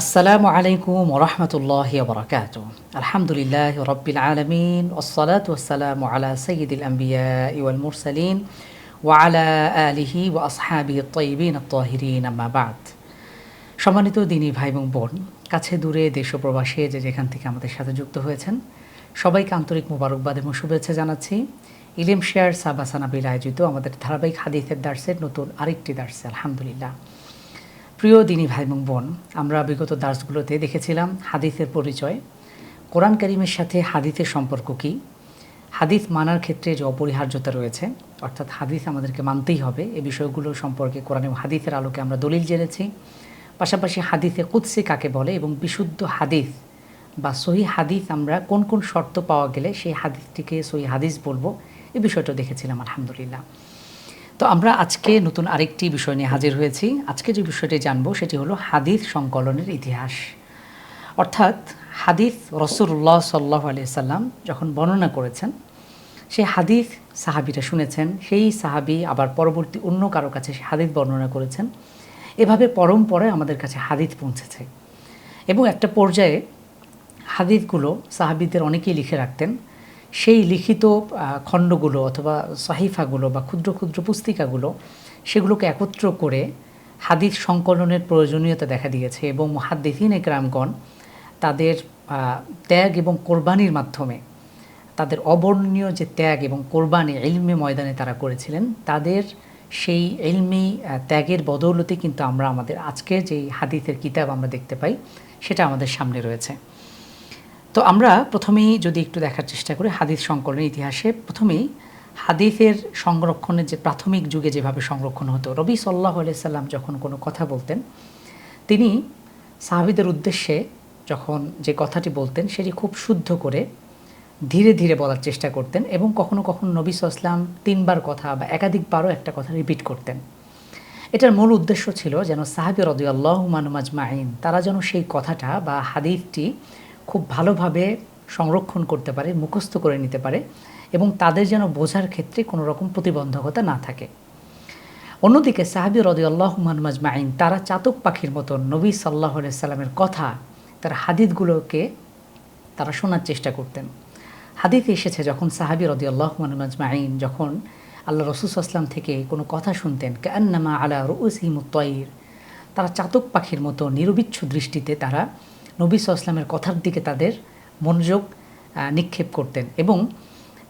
আসসালামু আলাইকুম ওরহমতুল্লাহ বরকাত আলহামদুলিল্লাহ রব্বিল আলমিন ওসলাত ওসালাম আলা সঈদুল আম্বিয়া ইউল মুরসালিন ওয়ালা আলিহি ও আসহাবি তৈবিন তহিরিন আম্মাবাদ সম্মানিত দিনী ভাই এবং বোন, কাছে দূরে দেশ ও প্রবাসে যে যেখান থেকে আমাদের সাথে যুক্ত হয়েছেন, সবাইকে আন্তরিক মোবারকবাদ এবং শুভেচ্ছা জানাচ্ছি। ইলিম শেয়ার সাবাসানাবিল আয়োজিত আমাদের ধারাবাহিক হাদিসের দার্সের নতুন আরেকটি দার্সে, আলহামদুলিল্লাহ। প্রিয় দিনী ভাই এবং বোন, আমরা বিগত দার্সগুলোতে দেখেছিলাম হাদিসের পরিচয়। কোরআন করিমের সাথে হাদিসের সম্পর্ক কী? হাদিস মানার ক্ষেত্রে যে অপরিহার্যতা রয়েছে, অর্থাৎ হাদিস আমাদেরকে মানতেই হবে, এ বিষয়গুলো সম্পর্কে কোরআন হাদিসের আলোকে আমরা দলিল জেনেছি। পাশাপাশি হাদিসে কুৎসি কাকে বলে এবং বিশুদ্ধ হাদিস বা সহি হাদিস আমরা কোন কোন শর্ত পাওয়া গেলে সেই হাদিসটিকে সহি হাদিস বলব, এ বিষয়টা দেখেছিলাম, আলহামদুলিল্লাহ। তো আমরা আজকে নতুন আরেকটি বিষয় নিয়ে হাজির হয়েছি। আজকে যে বিষয়টি জানব সেটি হলো হাদিস সংকলনের ইতিহাস। অর্থাৎ হাদিস রসুল্লাহ সাল্লাহ সাল্লাম যখন বর্ণনা করেছেন সেই হাদিস সাহাবিরা শুনেছেন, সেই সাহাবি আবার পরবর্তী অন্য কারও কাছে সে হাদিস বর্ণনা করেছেন। এভাবে পরম্পরায় আমাদের কাছে হাদিস পৌঁছেছে। এবং একটা পর্যায়ে হাদিসগুলো সাহাবিদের অনেকেই লিখে রাখতেন সেই লিখিত খণ্ডগুলো অথবা সাহিফাগুলো বা ক্ষুদ্র ক্ষুদ্র পুস্তিকাগুলো সেগুলোকে একত্র করে হাদিস সংকলনের প্রয়োজনীয়তা দেখা দিয়েছে এবং মহাদ্দিন একরামগণ তাদের ত্যাগ এবং কোরবানির মাধ্যমে তাদের অবর্ণনীয় যে ত্যাগ এবং কোরবানি এলমে ময়দানে তারা করেছিলেন, তাদের সেই এলমি ত্যাগের বদৌলতে কিন্তু আমরা আমাদের আজকের যে হাদিসের কিতাব আমরা দেখতে পাই, সেটা আমাদের সামনে রয়েছে। তো আমরা প্রথমেই যদি একটু দেখার চেষ্টা করি হাদিস সংকলনের ইতিহাসে, প্রথমেই হাদিসের সংরক্ষণের যে প্রাথমিক যুগে যেভাবে সংরক্ষণ হতো, রবি সাল্লাহ সাল্লাম যখন কোনো কথা বলতেন, তিনি সাহাবিদের উদ্দেশ্যে যখন যে কথাটি বলতেন, সেটি খুব শুদ্ধ করে ধীরে ধীরে বলার চেষ্টা করতেন এবং কখনো কখনো নবী সাল্লাম তিনবার কথা বা একাধিকবারও একটা কথা রিপিট করতেন। এটার মূল উদ্দেশ্য ছিল যেন সাহাবি মানুমাজ মাইন তারা যেন সেই কথাটা বা হাদিসটি খুব ভালোভাবে সংরক্ষণ করতে পারে, মুখস্থ করে নিতে পারে এবং তাদের যেন বোঝার ক্ষেত্রে কোনো রকম প্রতিবন্ধকতা না থাকে। অন্যদিকে সাহাবি রদি আল্লাহ মাহমাজ মাইন তারা চাতক পাখির মতন নবী সাল্লাহ সাল্লামের কথা, তার হাদিদগুলোকে তারা শোনার চেষ্টা করতেন। হাদিদ এসেছে যখন সাহাবি রদি আল্লাহ মাহমাজ মাইন যখন আল্লাহ রসুল আসলাম থেকে কোনো কথা শুনতেন, কান্নামা আলা রুসিমুত্তয়ির তারা চাতক পাখির মতো নিরবিচ্ছ দৃষ্টিতে তারা নবী সাল্লামের কথার দিকে তাদের মনোযোগ নিক্ষেপ করতেন এবং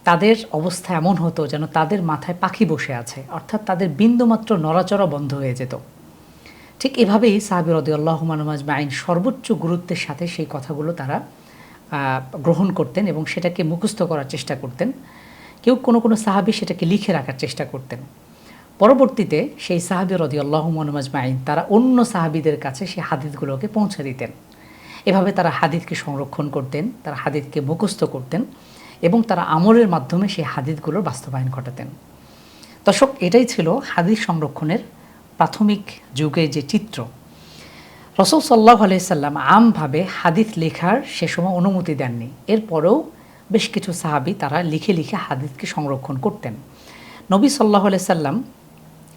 তাদের অবস্থা এমন হতো যেন তাদের মাথায় পাখি বসে আছে, অর্থাৎ তাদের বিন্দুমাত্র নড়াচড়া বন্ধ হয়ে যেত। ঠিক এভাবেই সাহাবি রদি আল্লাহ মানুমাজ আইন সর্বোচ্চ গুরুত্বের সাথে সেই কথাগুলো তারা গ্রহণ করতেন এবং সেটাকে মুখস্থ করার চেষ্টা করতেন। কেউ কোনো কোনো সাহাবি সেটাকে লিখে রাখার চেষ্টা করতেন। পরবর্তীতে সেই সাহাবি রদি আল্লাহ মানুমাজ আইন তারা অন্য সাহাবিদের কাছে সেই হাদিসগুলোকে পৌঁছে দিতেন। এভাবে তারা হাদিদকে সংরক্ষণ করতেন, তারা হাদিদকে মুখস্থ করতেন এবং তারা আমলের মাধ্যমে সেই হাদিদগুলোর বাস্তবায়ন ঘটাতেন। দর্শক, এটাই ছিল হাদিস সংরক্ষণের প্রাথমিক যুগে যে চিত্র। রসুল সাল্লাহ আলাইসাল্লাম আমভাবে হাদিস লেখার সে সময় অনুমতি দেননি। এরপরেও বেশ কিছু সাহাবি তারা লিখে লিখে হাদিসকে সংরক্ষণ করতেন। নবী সাল্লাহ আলাইসাল্লাম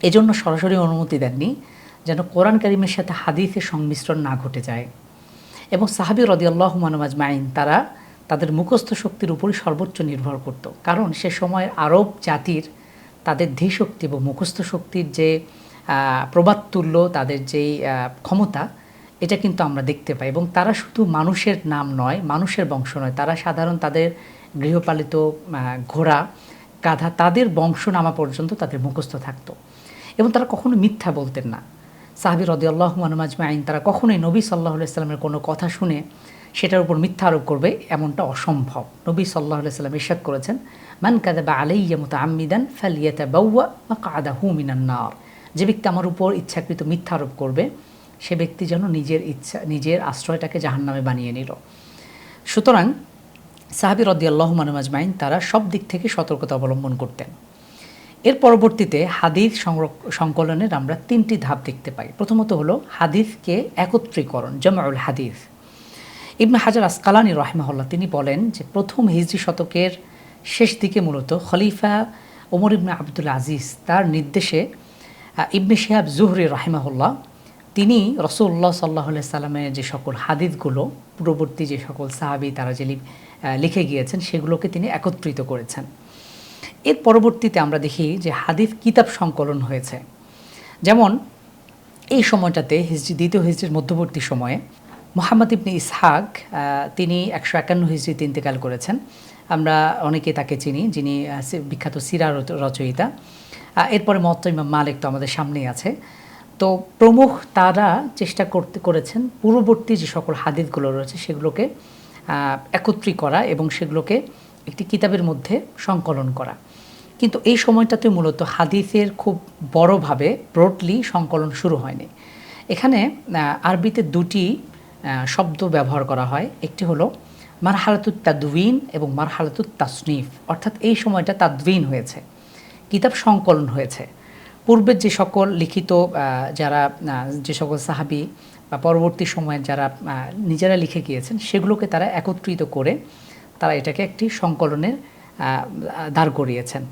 এজন্য সরাসরি অনুমতি দেননি যেন কোরআন করিমের সাথে হাদিসের সংমিশ্রণ না ঘটে যায়। এবং সাহাবি রদিয়াল্লাহ মানমাজ মাইন তারা তাদের মুখস্থ শক্তির উপরই সর্বোচ্চ নির্ভর করত। কারণ সে সময় আরব জাতির তাদের ধীশক্তি এবং মুখস্থ শক্তির যে প্রবাদতুল্য, তাদের যেই ক্ষমতা, এটা কিন্তু আমরা দেখতে পাই। এবং তারা শুধু মানুষের নাম নয়, মানুষের বংশ নয়, তারা সাধারণ তাদের গৃহপালিত ঘোড়া, গাধা, তাদের বংশ নামা পর্যন্ত তাদের মুখস্থ থাকতো। এবং তারা কখনো মিথ্যা বলতেন না। সাহাবি রদি আল্লাহ মানুমাজমা আইন তারা কখনোই নবী সাল্লাহ সাল্লামের কোনো কথা শুনে সেটার উপর মিথ্যা আরোপ করবে এমনটা অসম্ভব। নবী সাল্লাহ সাল্লাম ইরশাদ করেছেন, মান কাদাবা আলাইয়া মতো আম্মিদান ফালিয়াতা বাউয়া বা কাদা হু মিনান্নার যে ব্যক্তি আমার উপর ইচ্ছাকৃত মিথ্যা আরোপ করবে, সে ব্যক্তি যেন নিজের ইচ্ছা, নিজের আশ্রয়টাকে জাহান নামে বানিয়ে নিল। সুতরাং সাহাবি রদি আল্লাহ মানুমাজমাইন তারা সব দিক থেকে সতর্কতা অবলম্বন করতেন। এর পরবর্তীতে হাদিস সংকলনের আমরা তিনটি ধাপ দেখতে পাই। প্রথমত হলো হাদিসকে একত্রীকরণ, জামাউল হাদিস। ইবনে হাজার আসকালানি রহমাহুল্লাহ তিনি বলেন যে প্রথম হিজরি শতকের শেষ দিকে মূলত খলিফা ওমর ইবনে আবদুল আজিজ তার নির্দেশে ইবনে শিহাব জুহরি রহমাহুল্লাহ তিনি রসুল্লাহ সাল্লাহ সাল্লামের যে সকল হাদিসগুলো, পূর্ববর্তী যে সকল সাহাবি তারা যে লিখে গিয়েছেন সেগুলোকে তিনি একত্রিত করেছেন। এর পরবর্তীতে আমরা দেখি যে হাদিফ কিতাব সংকলন হয়েছে। যেমন, এই সময়টাতে হিজরি, দ্বিতীয় হিজরির মধ্যবর্তী সময়ে মোহাম্মদ ইবনে ইসহাক তিনি একশো একান্ন হিজরিতে ইন্তেকাল করেছেন। আমরা অনেকে তাকে চিনি, যিনি বিখ্যাত সিরা রচ- রচয়িতা। এরপরে মত ইমাম মালিক তো আমাদের সামনেই আছে। তো প্রমুখ তারা চেষ্টা করতে, করেছেন পূর্ববর্তী যে সকল হাদিসগুলো রয়েছে সেগুলোকে একত্রী করা এবং সেগুলোকে একটি কিতাবের মধ্যে সংকলন করা। কিন্তু এই সময়টাতে মূলত হাদিসের খুব বড়ভাবে ব্রডলি সংকলন শুরু হয়নি। এখানে আরবিতে দুটি শব্দ ব্যবহার করা হয়। একটি হলো মারহালাতুত তাদউইন এবং মারহালাতুত তাসনিফ। অর্থাৎ এই সময়টা তাদউইন হয়েছে। কিতাব সংকলন হয়েছে। পূর্বের যে সকল লিখিত যারা যে সকল সাহাবি বা পরবর্তী সময়ে যারা নিজেরা লিখে গিয়েছেন, সেগুলোকে তারা একত্রিত করে তারা এটাকে একটি সংকলনের দাঁড় করিয়েছেন।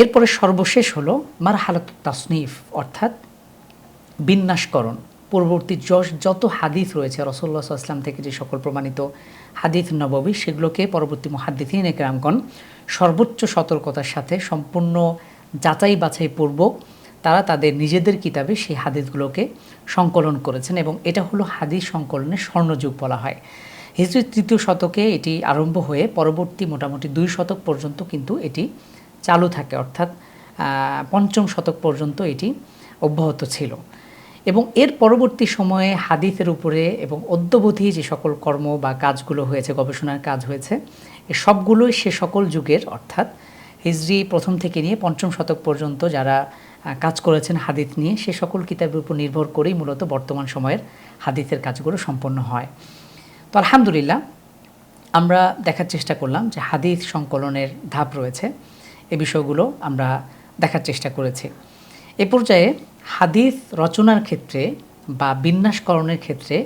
এরপরে সর্বশেষ হলো মারহালাত তাসনিফ, অর্থাৎ বিন্যাসকরণ। পূর্ববর্তী যশ যত হাদিস রয়েছে রসল্লা আসলাম থেকে যে সকল প্রমাণিত হাদিস নববী, সেগুলোকে পরবর্তী মহাদ্দিন একরামগণ সর্বোচ্চ সতর্কতার সাথে সম্পূর্ণ যাচাই বাছাই পূর্বক তারা তাদের নিজেদের কিতাবে সেই হাদিসগুলোকে সংকলন করেছেন এবং এটা হলো হাদিস সংকলনের স্বর্ণযুগ বলা হয়। হিজরি তৃতীয় শতকে এটি আরম্ভ হয়ে পরবর্তী মোটামুটি দুই শতক পর্যন্ত কিন্তু এটি চালু থাকে, অর্থাৎ পঞ্চম শতক পর্যন্ত এটি অব্যাহত ছিল। এবং এর পরবর্তী সময়ে হাদিসের উপরে এবং অদ্যবধি যে সকল কর্ম বা কাজগুলো হয়েছে, গবেষণার কাজ হয়েছে, এ সবগুলোই সে সকল যুগের, অর্থাৎ হিজরি প্রথম থেকে নিয়ে পঞ্চম শতক পর্যন্ত যারা কাজ করেছেন হাদিস নিয়ে, সে সকল কিতাবের উপর নির্ভর করেই মূলত বর্তমান সময়ের হাদিসের কাজগুলো সম্পন্ন হয়। তো আলহামদুলিল্লাহ, আমরা দেখার চেষ্টা করলাম যে হাদিস সংকলনের ধাপ রয়েছে। এ বিষয়গুলো আমরা দেখার চেষ্টা করেছি। এ পর্যায়ে হাদিস রচনার ক্ষেত্রে বা বিন্যাসকরণের ক্ষেত্রে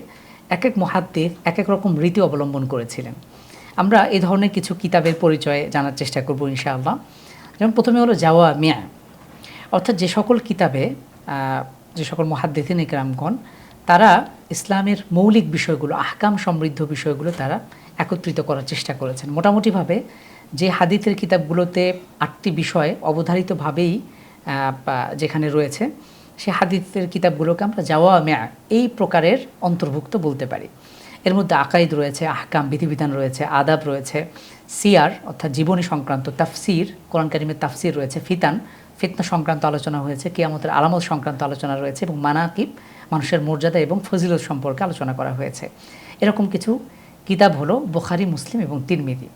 এক এক মহাদ্দিস এক এক রকম রীতি অবলম্বন করেছিলেন। আমরা এই ধরনের কিছু কিতাবের পরিচয় জানার চেষ্টা করব ইনশাআল্লাহ। যেমন প্রথমে হলো জাওয়া মিয়া। অর্থাৎ যে সকল কিতাবে যে সকল মহাদ্দিন ইকরামগণ তারা ইসলামের মৌলিক বিষয়গুলো, আহকাম সমৃদ্ধ বিষয়গুলো তারা একত্রিত করার চেষ্টা করেছেন। মোটামুটিভাবে যে হাদিতের কিতাবগুলোতে আটটি বিষয় অবধারিতভাবেই যেখানে রয়েছে, সে হাদিসের কিতাবগুলোকে আমরা জাওয়া মেয়া এই প্রকারের অন্তর্ভুক্ত বলতে পারি। এর মধ্যে আকাইদ রয়েছে, আহকাম বিধিবিধান রয়েছে, আদাব রয়েছে, সিয়ার অর্থাৎ জীবনী সংক্রান্ত তাফসির, কোরআন কারিমের তাফসির রয়েছে, ফিতান, ফিতনা সংক্রান্ত আলোচনা হয়েছে, কিয়ামতের আলামত সংক্রান্ত আলোচনা রয়েছে এবং মানাকিব মানুষের মর্যাদা এবং ফজিলত সম্পর্কে আলোচনা করা হয়েছে। এরকম কিছু কিতাব হলো বোখারি, মুসলিম এবং তিরমিদি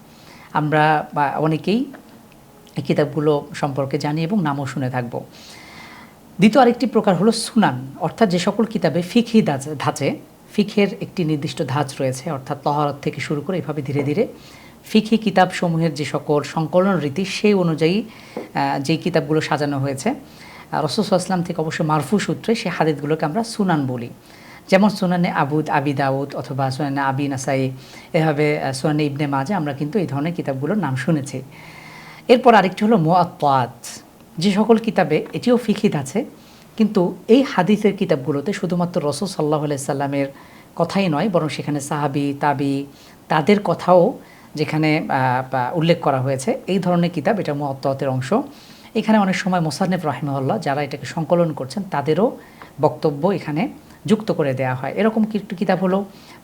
আমরা বা অনেকেই এই কিতাবগুলো সম্পর্কে জানি এবং নামও শুনে থাকব। দ্বিতীয় আরেকটি প্রকার হলো সুনান, অর্থাৎ যে সকল কিতাবে ফিকহি ধাঁচ- ফিখের একটি নির্দিষ্ট ধাঁচ রয়েছে, অর্থাৎ তহারত থেকে শুরু করে এভাবে ধীরে ধীরে ফিখি কিতাবসমূহের যে সকল সংকলন রীতি, সেই অনুযায়ী যেই কিতাবগুলো সাজানো হয়েছে রসুল আসলাম থেকে অবশ্য মারফু সূত্রে সেই হাদিদগুলোকে আমরা সুনান বলি। যেমন সুনানে আবুদ আবি দাউদ অথবা সুনানে আবি নাসাই, এভাবে সুনানে ইবনে মাজে আমরা কিন্তু এই ধরনের কিতাবগুলোর নাম শুনেছি। এরপর আরেকটি হলো মোয়াত্তাত যে সকল কিতাবে এটিও ফিখিত আছে, কিন্তু এই হাদিসের কিতাবগুলোতে শুধুমাত্র রসুল সাল্লাহ সাল্লামের কথাই নয়, বরং সেখানে সাহাবি, তাবি, তাদের কথাও যেখানে উল্লেখ করা হয়েছে, এই ধরনের কিতাব এটা মোয়াত্তাতের অংশ। এখানে অনেক সময় মোসান্নেফ রাহিমহল্লা যারা এটাকে সংকলন করছেন, তাদেরও বক্তব্য এখানে যুক্ত করে দেওয়া হয়। এরকম একটু কিতাব হলো?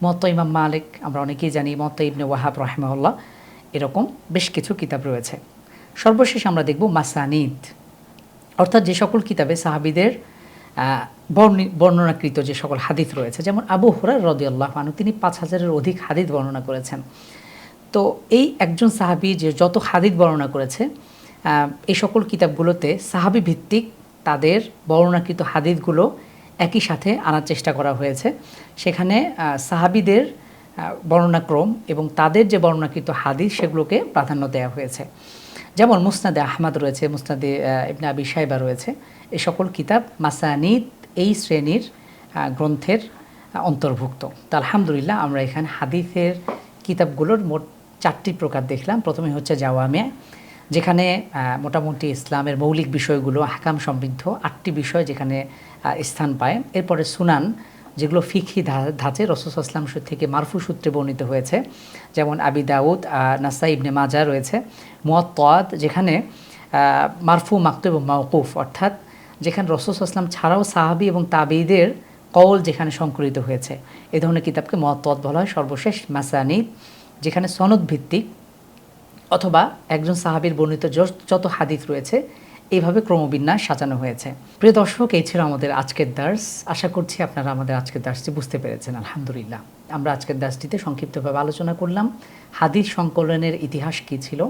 মত ইমাম মালিক, আমরা অনেকেই জানি মত ইবনে ওয়াহাব রাহিমহল্লা এরকম বেশ কিছু কিতাব রয়েছে। সর্বশেষ আমরা দেখব মাসানিদ। অর্থাৎ যে সকল কিতাবে সাহাবিদের বর্ণনাকৃত যে সকল হাদিস রয়েছে, যেমন আবু হুরার রদি আল্লাহ আনু তিনি পাঁচ হাজারের অধিক হাদিস বর্ণনা করেছেন। তো এই একজন সাহাবি যে যত হাদিস বর্ণনা করেছে এই সকল কিতাবগুলোতে সাহাবি ভিত্তিক তাদের বর্ণনাকৃত হাদিদগুলো একই সাথে আনার চেষ্টা করা হয়েছে। সেখানে সাহাবিদের বর্ণনাক্রম এবং তাদের যে বর্ণনাকৃত হাদিস সেগুলোকে প্রাধান্য দেওয়া হয়েছে। যেমন মুসনাদে আহমদ রয়েছে, মুসনাদে ইবনে আবি সাইবা রয়েছে। এ সকল কিতাব মাসানিদ এই শ্রেণির গ্রন্থের অন্তর্ভুক্ত। তো আলহামদুলিল্লাহ আমরা এখানে হাদিসের কিতাবগুলোর মোট চারটি প্রকার দেখলাম। প্রথমে হচ্ছে জাওয়ামিয়া যেখানে মোটামুটি ইসলামের মৌলিক বিষয়গুলো, হাকাম সমৃদ্ধ, আটটি বিষয় যেখানে স্থান পায়। এরপরে সুনান, যেগুলো ফিখি ধাঁচে রসুলাম থেকে মারফু সূত্রে বর্ণিত হয়েছে। যেমন আবি দাউদ নাসা ইবনে মাজা রয়েছে। মুয়াত্তাদ, যেখানে মারফু মাকতু এবং মাওকুফ, অর্থাৎ যেখানে রসুলাম ছাড়াও সাহাবি এবং তাবিদের কওল যেখানে সংকলিত হয়েছে। এ ধরনের কিতাবকে মুয়াত্তাদ বলা হয়। সর্বশেষ মাসানিদ, যেখানে সনদ ভিত্তিক অথবা একজন সাহাবীর বর্ণিত যত হাদিস রয়েছে, এইভাবে ক্রমবিন্যাস সাজানো হয়েছে। প্রিয় দর্শক, এই ছিল আমাদের আজকের দার্স। আশা করছি আপনারা আমাদের আজকের দার্সটি বুঝতে পেরেছেন, আলহামদুলিল্লাহ। আমরা আজকের দার্সটিতে সংক্ষিপ্তভাবে আলোচনা করলাম, হাদিস সংকলনের ইতিহাস কী ছিল?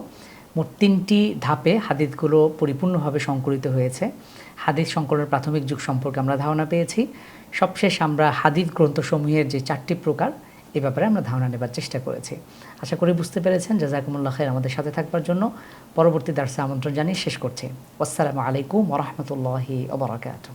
মোট তিনটি ধাপে হাদিসগুলো পরিপূর্ণভাবে সংকলিত হয়েছে। হাদিস সংকলনের প্রাথমিক যুগ সম্পর্কে আমরা ধারণা পেয়েছি। সবশেষ আমরা হাদিস গ্রন্থসমূহের যে চারটি প্রকার এ ব্যাপারে আমরা ধারণা নেবার চেষ্টা করেছি। আশা করি বুঝতে পেরেছেন। জাজাকুমুল্লাহ খায়ের আমাদের সাথে থাকবার জন্য পরবর্তী দার্সে আমন্ত্রণ জানিয়ে শেষ করছি। আসসালামু আলাইকুম ওরহমতুল্লাহি ওবরাকাতুহ